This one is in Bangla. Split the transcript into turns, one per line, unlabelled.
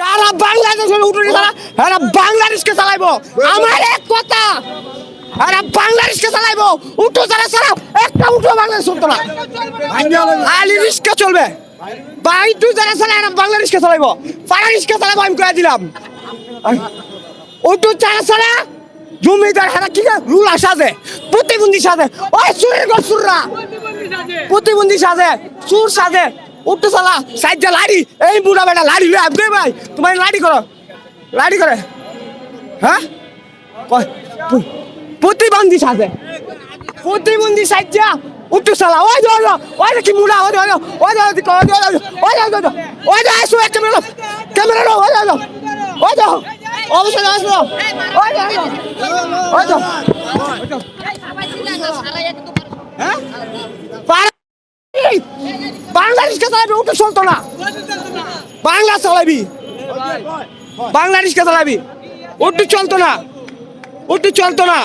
যারা বাংলাদেশের উঠে তারা এরা বাংলাদেশকে চালাইবো। আমার এক কথা এরা বাংলাদেশকে চালাইবো। উঠো যারা ছাড়া একটা উঠো বাংলাদেশ চলতো না। আলি রিস্কা চলবে। বাইটু যারা ছাড়া এরা বাংলাদেশকে চালাইবো। পাড়া চালাইবো আমি কয়ে দিলাম। উঠো যারা ছাড়া জমিদার হারা কি রুল সাজে প্রতিবন্ধী সাজে। ওই সুরের গো সুররা প্রতিবন্ধী সাজে সুর সাজে। উঠতে চালা সাইডে লাড়ি এই বুড়া বেটা লাড়ি রে আবে ভাই তোমার লাড়ি করো লাড়ি করে হ্যাঁ প্রতিবন্ধী সাজে প্রতিবন্ধী সাইডে উঠতে চালা ওই যে ওই যে, কি বুড়া ওই যে ওই যে, ওই যে ওই যে, ওই যে, যে, যে, যে আসো এক ক্যামেরা ক্যামেরা ওই যে ওই যে, যে অবশ্যই আসো ওই যে ওই যে, যে হ্যাঁ বাংলাদেশকে চালাবি? ওটা চলতো না। বাংলা চালাবি। বাংলাদেশকে চালাবি? ওটু চলতো না। ওটু চলতো না।